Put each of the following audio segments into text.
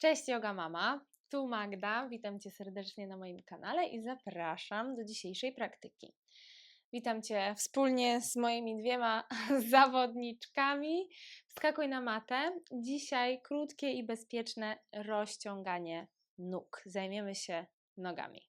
Cześć Yoga Mama, tu Magda, witam Cię serdecznie na moim kanale i zapraszam do dzisiejszej praktyki. Witam Cię wspólnie z moimi dwiema zawodniczkami. Wskakuj na matę. Dzisiaj krótkie i bezpieczne rozciąganie nóg. Zajmiemy się nogami.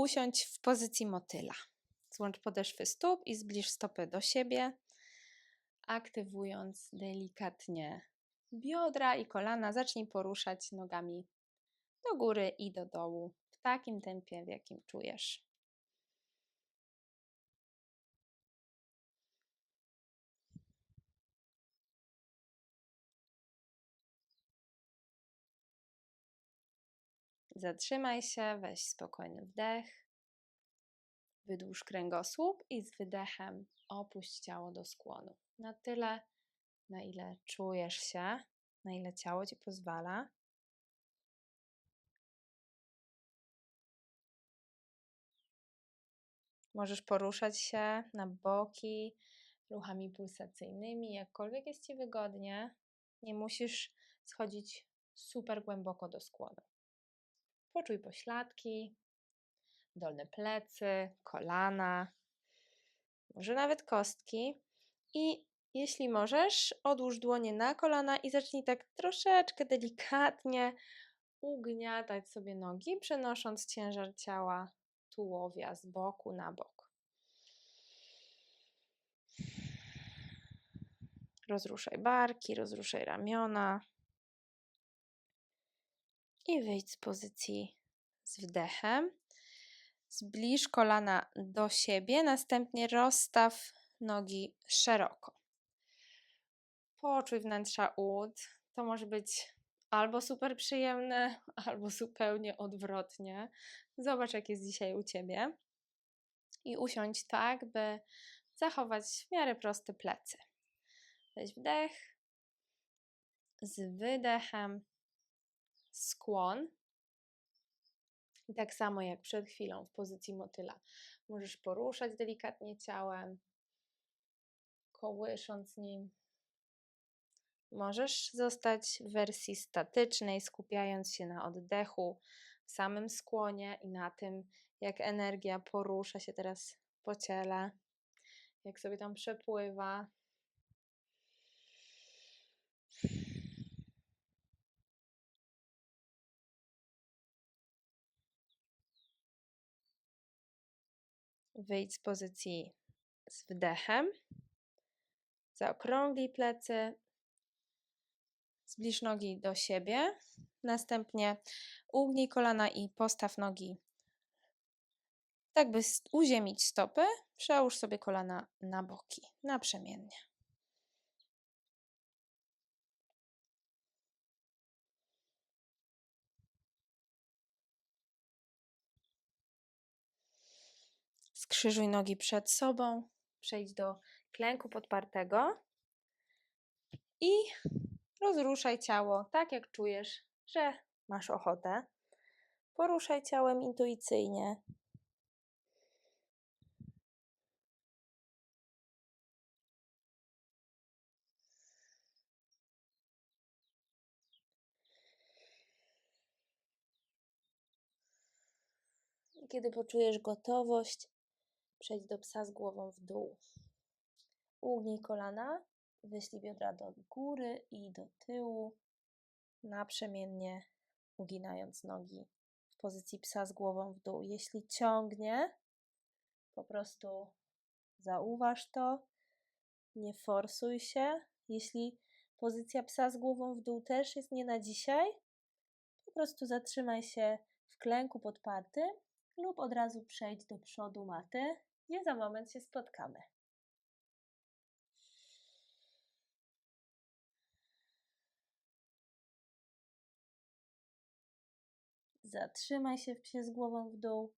Usiądź w pozycji motyla. Złącz podeszwy stóp i zbliż stopy do siebie, aktywując delikatnie biodra i kolana. Zacznij poruszać nogami do góry i do dołu w takim tempie, w jakim czujesz. Zatrzymaj się, weź spokojny wdech. Wydłuż kręgosłup i z wydechem opuść ciało do skłonu. Na tyle, na ile czujesz się, na ile ciało ci pozwala. Możesz poruszać się na boki ruchami pulsacyjnymi, jakkolwiek jest ci wygodnie. Nie musisz schodzić super głęboko do skłonu. Poczuj pośladki, dolne plecy, kolana, może nawet kostki. I jeśli możesz, odłóż dłonie na kolana i zacznij tak troszeczkę delikatnie ugniatać sobie nogi, przenosząc ciężar ciała tułowia z boku na bok. Rozruszaj barki, rozruszaj ramiona. I wyjdź z pozycji z wdechem. Zbliż kolana do siebie, następnie rozstaw nogi szeroko. Poczuj wnętrza ud. To może być albo super przyjemne, albo zupełnie odwrotnie. Zobacz, jak jest dzisiaj u ciebie. I usiądź tak, by zachować w miarę proste plecy. Weź wdech. Z wydechem skłon. I tak samo jak przed chwilą w pozycji motyla. Możesz poruszać delikatnie ciałem, kołysząc nim. Możesz zostać w wersji statycznej, skupiając się na oddechu w samym skłonie i na tym, jak energia porusza się teraz po ciele, jak sobie tam przepływa. Wyjdź z pozycji z wdechem. Zaokrąglij plecy. Zbliż nogi do siebie. Następnie ugnij kolana i postaw nogi tak, by uziemić stopy. Przełóż sobie kolana na boki, naprzemiennie. Skrzyżuj nogi przed sobą, przejdź do klęku podpartego i rozruszaj ciało tak, jak czujesz, że masz ochotę. Poruszaj ciałem intuicyjnie. Kiedy poczujesz gotowość, Przejdź do psa z głową w dół. Ugnij kolana, wyślij biodra do góry i do tyłu, naprzemiennie uginając nogi w pozycji psa z głową w dół. Jeśli ciągnie, po prostu zauważ to, nie forsuj się. Jeśli pozycja psa z głową w dół też jest nie na dzisiaj, po prostu zatrzymaj się w klęku podparty lub od razu przejdź do przodu maty nie za moment się spotkamy. Zatrzymaj się w psie z głową w dół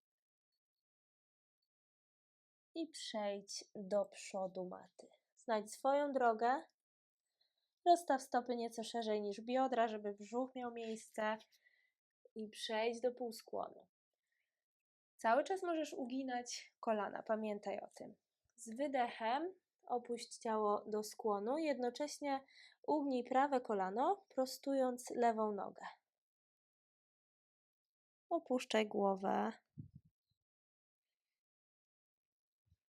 i przejdź do przodu maty. Znajdź swoją drogę, Rozstaw stopy nieco szerzej niż biodra, żeby brzuch miał miejsce i przejdź do półskłonu. Cały czas możesz uginać kolana, pamiętaj o tym. Z wydechem opuść ciało do skłonu, jednocześnie ugnij prawe kolano, prostując lewą nogę. Opuszczaj głowę.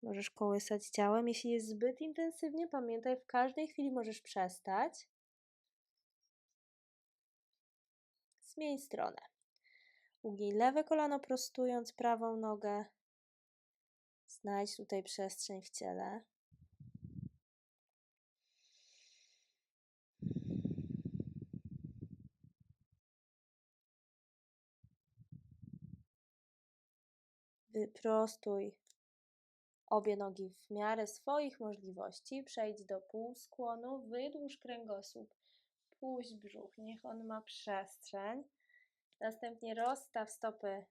Możesz kołysać ciałem. Jeśli jest zbyt intensywnie, pamiętaj, w każdej chwili możesz przestać. Zmień stronę. Ugnij lewe kolano, prostując prawą nogę. Znajdź tutaj przestrzeń w ciele. Wyprostuj obie nogi w miarę swoich możliwości. Przejdź do półskłonu, wydłuż kręgosłup, puść brzuch, niech on ma przestrzeń. Następnie rozstaw stopy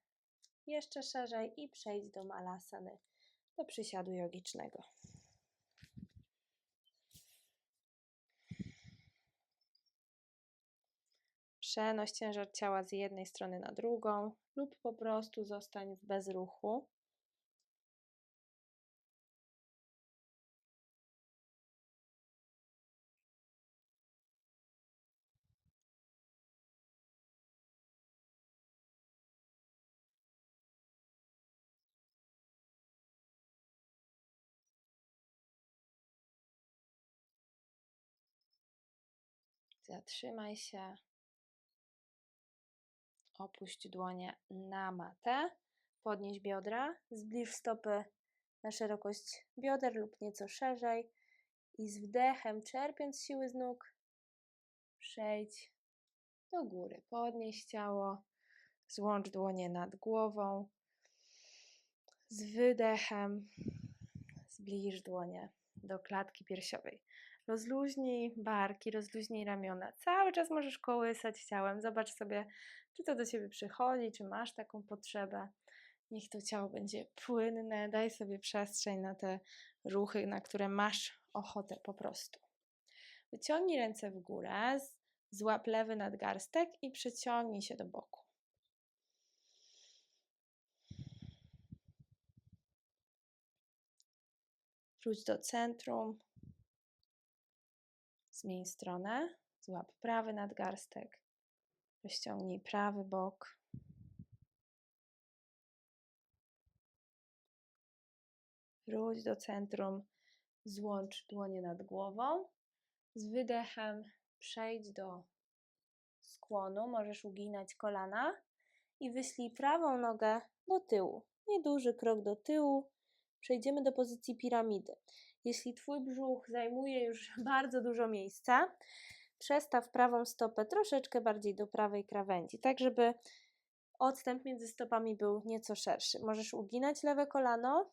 jeszcze szerzej i przejdź do malasany, do przysiadu jogicznego. Przenoś ciężar ciała z jednej strony na drugą lub po prostu zostań w bezruchu. Zatrzymaj się. Opuść dłonie na matę. Podnieś biodra. Zbliż stopy na szerokość bioder lub nieco szerzej. I z wdechem, czerpiąc siły z nóg, przejdź do góry. Podnieś ciało. Złącz dłonie nad głową. Z wydechem zbliż dłonie do klatki piersiowej. Rozluźnij barki, rozluźnij ramiona. Cały czas możesz kołysać ciałem. Zobacz sobie, czy to do ciebie przychodzi, czy masz taką potrzebę. Niech to ciało będzie płynne. Daj sobie przestrzeń na te ruchy, na które masz ochotę po prostu. Wyciągnij ręce w górę, złap lewy nadgarstek i przeciągnij się do boku. Wróć do centrum. Zmień stronę. Złap prawy nadgarstek. Rozciągnij prawy bok. Wróć do centrum. Złącz dłonie nad głową. Z wydechem przejdź do skłonu. Możesz uginać kolana i wyślij prawą nogę do tyłu. Nieduży krok do tyłu. Przejdziemy do pozycji piramidy. Jeśli Twój brzuch zajmuje już bardzo dużo miejsca, przestaw prawą stopę troszeczkę bardziej do prawej krawędzi, tak żeby odstęp między stopami był nieco szerszy. Możesz uginać lewe kolano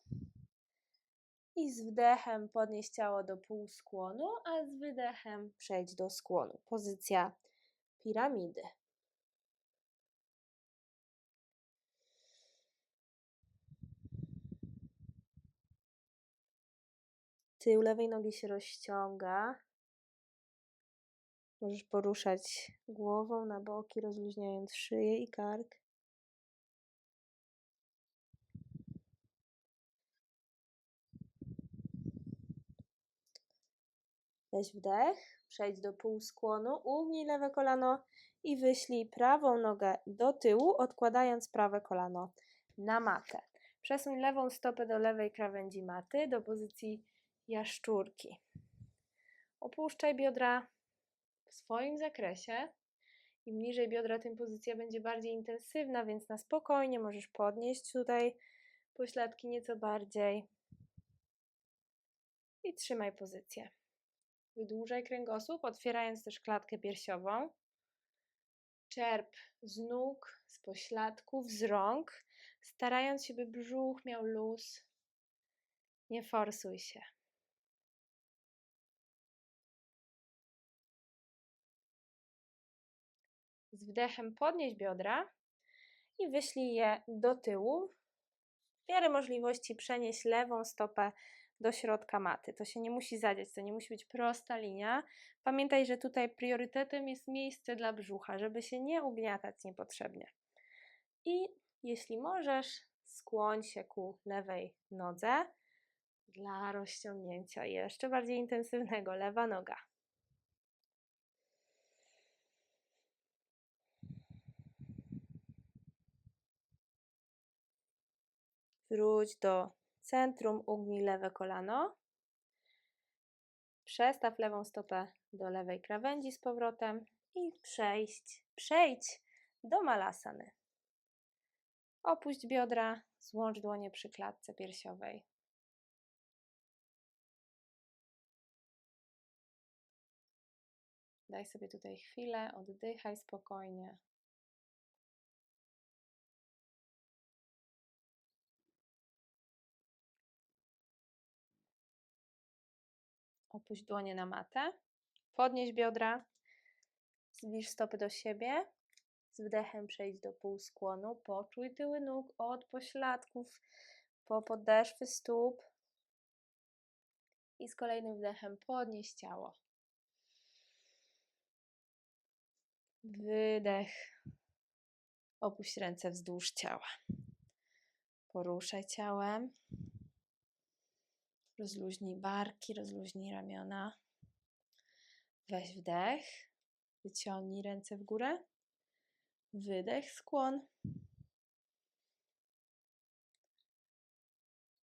i z wdechem podnieść ciało do półskłonu, a z wydechem przejdź do skłonu. Pozycja piramidy. Tył lewej nogi się rozciąga. Możesz poruszać głową na boki, rozluźniając szyję i kark. Weź wdech, przejdź do półskłonu, ugnij lewe kolano i wyślij prawą nogę do tyłu, odkładając prawe kolano na matę. Przesuń lewą stopę do lewej krawędzi maty, do pozycji jaszczurki. Opuszczaj biodra w swoim zakresie. Im niżej biodra, tym pozycja będzie bardziej intensywna, więc na spokojnie możesz podnieść tutaj pośladki nieco bardziej. I trzymaj pozycję. Wydłużaj kręgosłup, otwierając też klatkę piersiową. Czerp z nóg, z pośladków, z rąk, starając się, by brzuch miał luz. Nie forsuj się. Z wdechem podnieś biodra i wyślij je do tyłu. W miarę możliwości przenieś lewą stopę do środka maty. To się nie musi zadziać, to nie musi być prosta linia. Pamiętaj, że tutaj priorytetem jest miejsce dla brzucha, żeby się nie ugniatać niepotrzebnie. I jeśli możesz, skłoń się ku lewej nodze dla rozciągnięcia jeszcze bardziej intensywnego. Lewa noga. Wróć do centrum, ugnij lewe kolano. Przestaw lewą stopę do lewej krawędzi z powrotem i przejść, przejdź do malasany. Opuść biodra, złącz dłonie przy klatce piersiowej. Daj sobie tutaj chwilę, oddychaj spokojnie. Opuść dłonie na matę. Podnieś biodra. Zbliż stopy do siebie. Z wdechem przejdź do półskłonu. Poczuj tyły nóg od pośladków po podeszwy stóp. I z kolejnym wdechem podnieś ciało. Wydech. Opuść ręce wzdłuż ciała. Poruszaj ciałem. Rozluźnij barki, rozluźnij ramiona. Weź wdech. Wyciągnij ręce w górę. Wydech, skłon.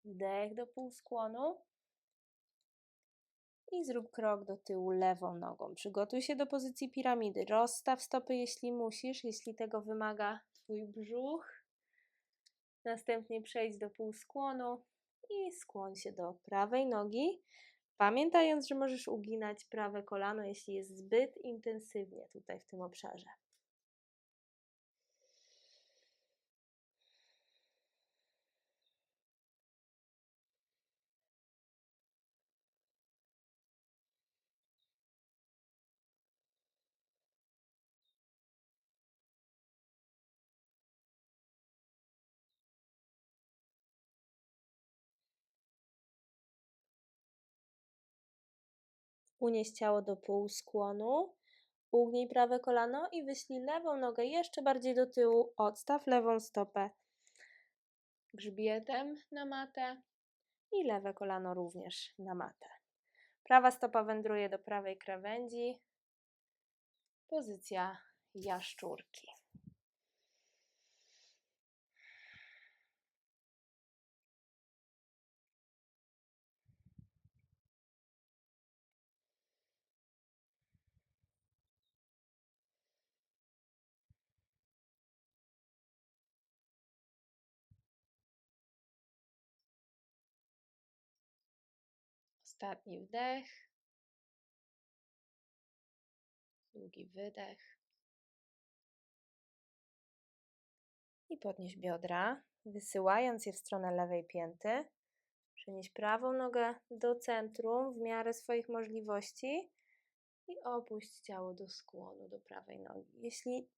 Wdech do półskłonu. I zrób krok do tyłu lewą nogą. Przygotuj się do pozycji piramidy. Rozstaw stopy, jeśli musisz, jeśli tego wymaga Twój brzuch. Następnie przejdź do półskłonu i skłoń się do prawej nogi, pamiętając, że możesz uginać prawe kolano, jeśli jest zbyt intensywnie tutaj w tym obszarze. Unieś ciało do półskłonu. Ugnij prawe kolano i wyślij lewą nogę jeszcze bardziej do tyłu. Odstaw lewą stopę grzbietem na matę i lewe kolano również na matę. Prawa stopa wędruje do prawej krawędzi. Pozycja jaszczurki. Ostatni wdech. Długi wydech. I podnieś biodra, wysyłając je w stronę lewej pięty. Przenieś prawą nogę do centrum w miarę swoich możliwości i opuść ciało do skłonu, do prawej nogi. Jeśli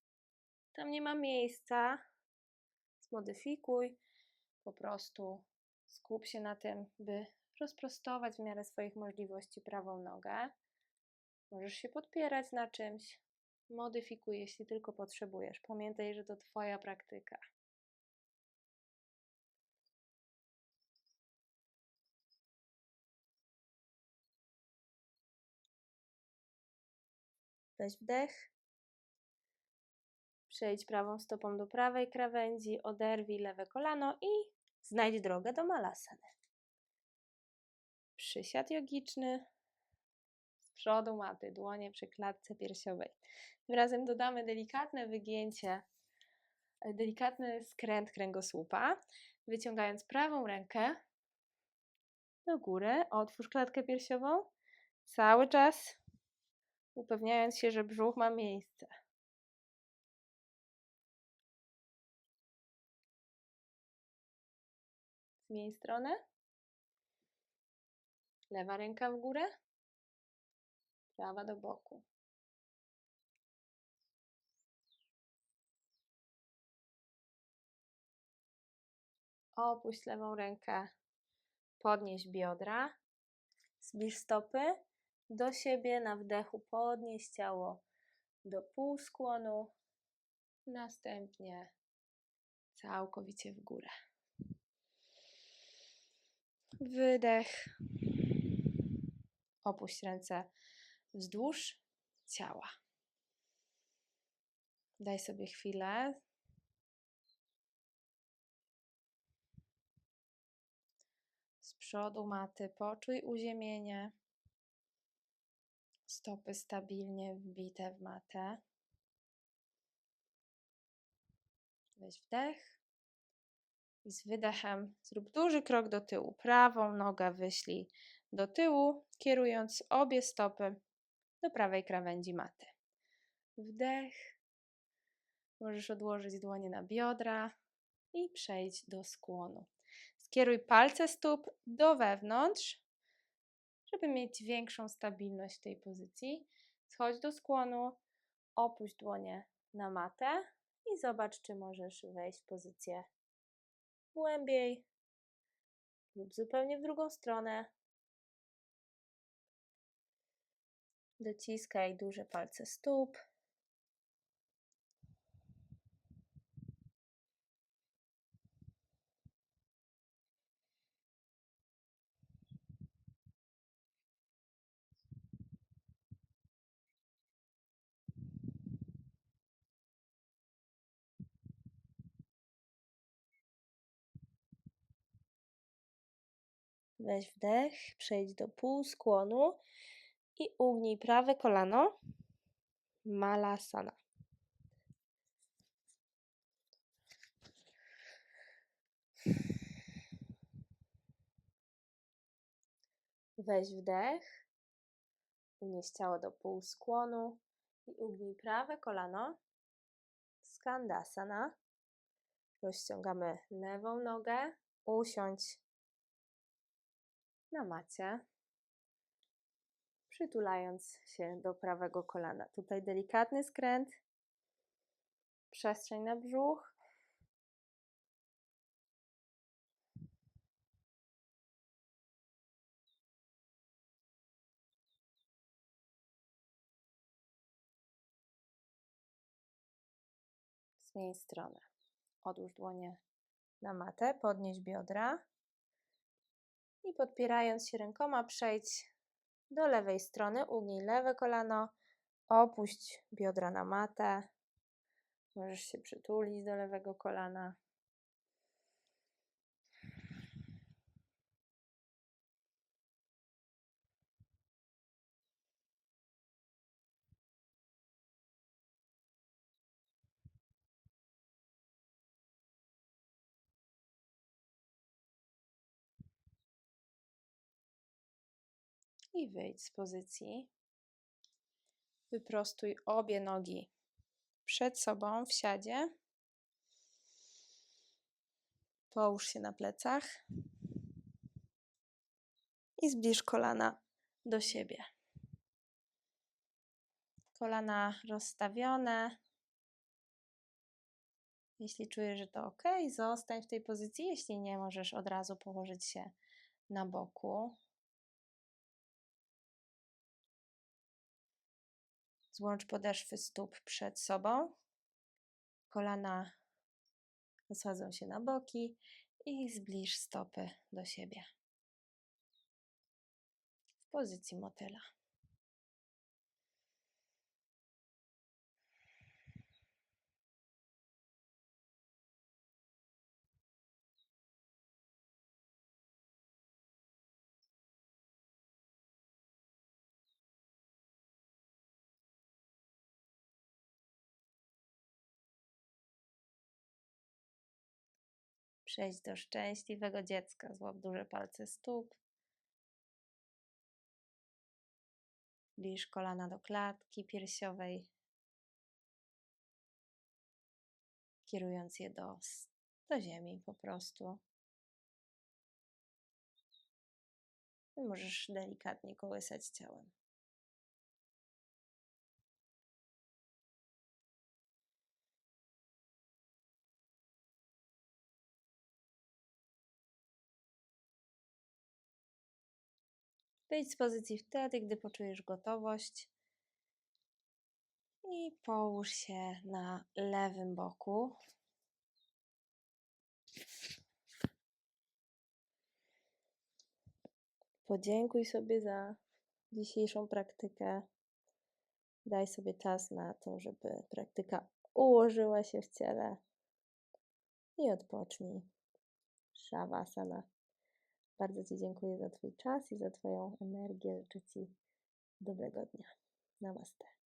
tam nie ma miejsca, zmodyfikuj, po prostu skup się na tym, by rozprostować w miarę swoich możliwości prawą nogę. Możesz się podpierać na czymś. Modyfikuj, jeśli tylko potrzebujesz. Pamiętaj, że to Twoja praktyka. Weź wdech. Przejdź prawą stopą do prawej krawędzi, oderwij lewe kolano i znajdź drogę do malasany przysiad jogiczny, z przodu maty, dłonie przy klatce piersiowej. Tym razem dodamy delikatne wygięcie, e, delikatny skręt kręgosłupa, wyciągając prawą rękę do góry, otwórz klatkę piersiową, cały czas upewniając się, że brzuch ma miejsce. Zmień stronę. Lewa ręka w górę, prawa do boku. Opuść lewą rękę Podnieś biodra, zbliż stopy do siebie, na wdechu podnieś ciało do półskłonu, następnie całkowicie w górę. Wydech. Opuść ręce wzdłuż ciała. Daj sobie chwilę. Z przodu maty poczuj uziemienie. Stopy stabilnie wbite w matę. Weź wdech. I z wydechem zrób duży krok do tyłu. Prawą nogę wyślij do tyłu, kierując obie stopy do prawej krawędzi maty. Wdech. Możesz odłożyć dłonie na biodra i przejść do skłonu. Skieruj palce stóp do wewnątrz, żeby mieć większą stabilność w tej pozycji. Schodź do skłonu, opuść dłonie na matę i zobacz, czy możesz wejść w pozycję głębiej lub zupełnie w drugą stronę. Dociskaj duże palce stóp. Weź wdech, przejdź do półskłonu i ugnij prawe kolano. Malasana. Weź wdech, unieś ciało do półskłonu i ugnij prawe kolano. Skandasana. Rozciągamy lewą nogę, usiądź na macie, przytulając się do prawego kolana. Tutaj delikatny skręt, przestrzeń na brzuch. Zmień stronę. Odłóż dłonie na matę, podnieś biodra i podpierając się rękoma przejdź do lewej strony, ugnij lewe kolano, opuść biodra na matę. Możesz się przytulić do lewego kolana. I wyjdź z pozycji. Wyprostuj obie nogi przed sobą w siadzie. Połóż się na plecach i zbliż kolana do siebie. Kolana rozstawione. Jeśli czujesz, że to ok, zostań w tej pozycji. Jeśli nie, możesz od razu położyć się na boku. Złącz podeszwy stóp przed sobą. Kolana osadzą się na boki i zbliż stopy do siebie. W pozycji motyla. Przejdź do szczęśliwego dziecka. Złap duże palce stóp. Bliż kolana do klatki piersiowej. Kierując je do, do ziemi po prostu. I możesz delikatnie kołysać ciałem. Wyjdź z pozycji wtedy, gdy poczujesz gotowość. I połóż się na lewym boku. Podziękuj sobie za dzisiejszą praktykę. Daj sobie czas na to, żeby praktyka ułożyła się w ciele. I odpocznij. Shavasana. Bardzo Ci dziękuję za Twój czas i za Twoją energię. Życzę Ci dobrego dnia. Namaste.